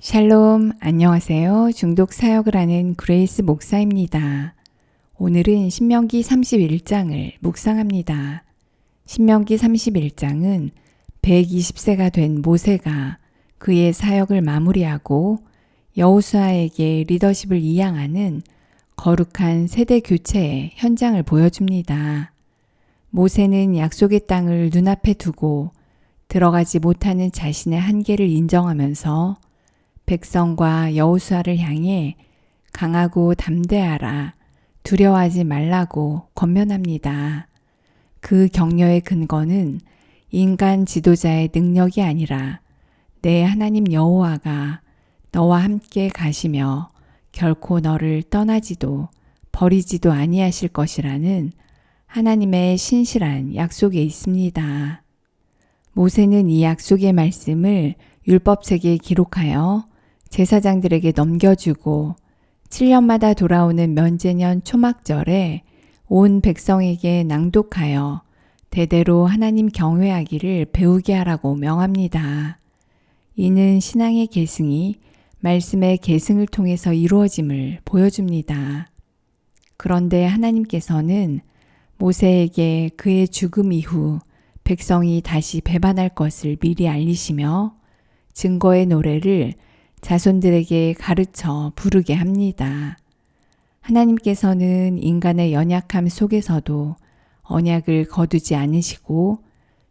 샬롬, 안녕하세요. 중독 사역을 하는 그레이스 목사입니다. 오늘은 신명기 31장을 묵상합니다. 신명기 31장은 120세가 된 모세가 그의 사역을 마무리하고 여우수아에게 리더십을 이양하는 거룩한 세대 교체의 현장을 보여줍니다. 모세는 약속의 땅을 눈앞에 두고 들어가지 못하는 자신의 한계를 인정하면서 백성과 여호수아를 향해 강하고 담대하라 두려워하지 말라고 권면합니다. 그 격려의 근거는 인간 지도자의 능력이 아니라 내 하나님 여호와가 너와 함께 가시며 결코 너를 떠나지도 버리지도 아니하실 것이라는 하나님의 신실한 약속에 있습니다. 모세는 이 약속의 말씀을 율법책에 기록하여 제사장들에게 넘겨주고 7년마다 돌아오는 면제년 초막절에 온 백성에게 낭독하여 대대로 하나님 경외하기를 배우게 하라고 명합니다. 이는 신앙의 계승이 말씀의 계승을 통해서 이루어짐을 보여줍니다. 그런데 하나님께서는 모세에게 그의 죽음 이후 백성이 다시 배반할 것을 미리 알리시며 증거의 노래를 자손들에게 가르쳐 부르게 합니다. 하나님께서는 인간의 연약함 속에서도 언약을 거두지 않으시고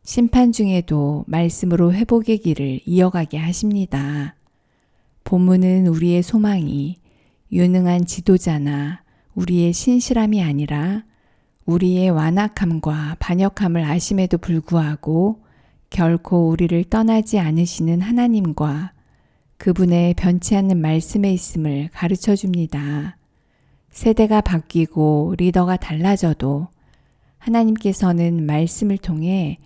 심판 중에도 말씀으로 회복의 길을 이어가게 하십니다. 본문은 우리의 소망이 유능한 지도자나 우리의 신실함이 아니라 우리의 완악함과 반역함을 아심에도 불구하고 결코 우리를 떠나지 않으시는 하나님과 그분의 변치 않는 말씀에 있음을 가르쳐 줍니다. 세대가 바뀌고 리더가 달라져도 하나님께서는 말씀을 통해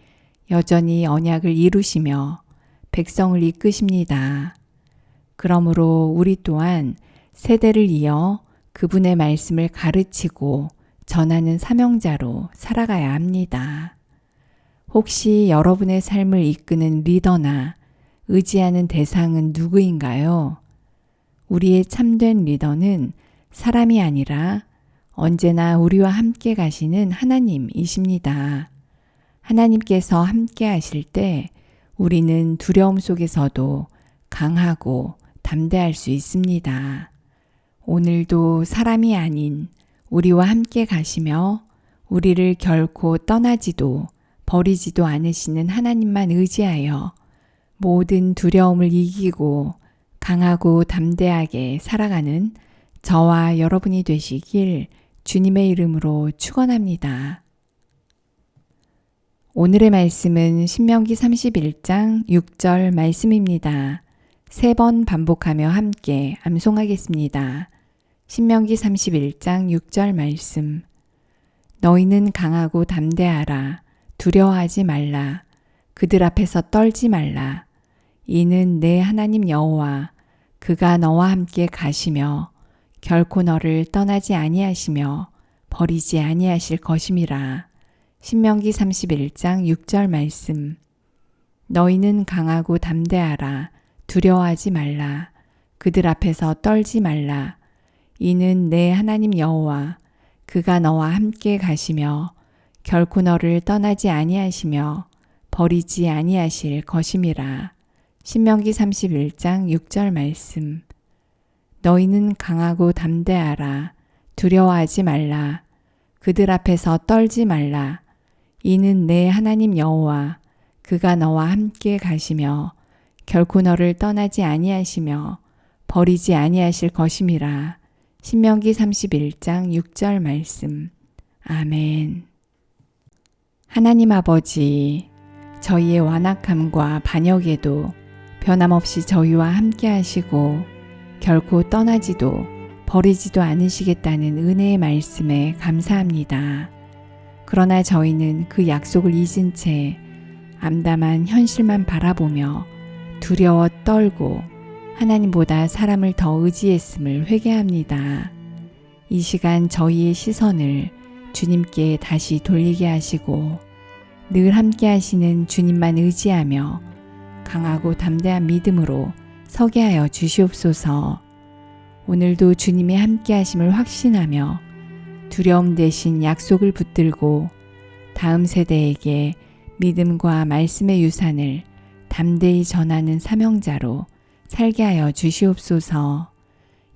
여전히 언약을 이루시며 백성을 이끄십니다. 그러므로 우리 또한 세대를 이어 그분의 말씀을 가르치고 전하는 사명자로 살아가야 합니다. 혹시 여러분의 삶을 이끄는 리더나 의지하는 대상은 누구인가요? 우리의 참된 리더는 사람이 아니라 언제나 우리와 함께 가시는 하나님이십니다. 하나님께서 함께 하실 때 우리는 두려움 속에서도 강하고 담대할 수 있습니다. 오늘도 사람이 아닌 우리와 함께 가시며 우리를 결코 떠나지도 버리지도 않으시는 하나님만 의지하여 모든 두려움을 이기고 강하고 담대하게 살아가는 저와 여러분이 되시길 주님의 이름으로 축원합니다. 오늘의 말씀은 신명기 31장 6절 말씀입니다. 세 번 반복하며 함께 암송하겠습니다. 신명기 31장 6절 말씀. 너희는 강하고 담대하라. 두려워하지 말라. 그들 앞에서 떨지 말라. 이는 내 하나님 여호와 그가 너와 함께 가시며 결코 너를 떠나지 아니하시며 버리지 아니하실 것임이라. 신명기 31장 6절 말씀. 너희는 강하고 담대하라. 두려워하지 말라. 그들 앞에서 떨지 말라. 이는 내 하나님 여호와 그가 너와 함께 가시며 결코 너를 떠나지 아니하시며 버리지 아니하실 것임이라. 신명기 31장 6절 말씀. 너희는 강하고 담대하라. 두려워하지 말라. 그들 앞에서 떨지 말라. 이는 내 하나님 여호와 그가 너와 함께 가시며 결코 너를 떠나지 아니하시며 버리지 아니하실 것임이라. 신명기 31장 6절 말씀. 아멘. 하나님 아버지, 저희의 완악함과 반역에도 변함없이 저희와 함께 하시고 결코 떠나지도 버리지도 않으시겠다는 은혜의 말씀에 감사합니다. 그러나 저희는 그 약속을 잊은 채 암담한 현실만 바라보며 두려워 떨고 하나님보다 사람을 더 의지했음을 회개합니다. 이 시간 저희의 시선을 주님께 다시 돌리게 하시고 늘 함께 하시는 주님만 의지하며 강하고 담대한 믿음으로 서게 하여 주시옵소서. 오늘도 주님의 함께 하심을 확신하며 두려움 대신 약속을 붙들고 다음 세대에게 믿음과 말씀의 유산을 담대히 전하는 사명자로 살게 하여 주시옵소서.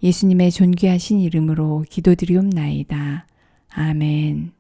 예수님의 존귀하신 이름으로 기도드리옵나이다. 아멘.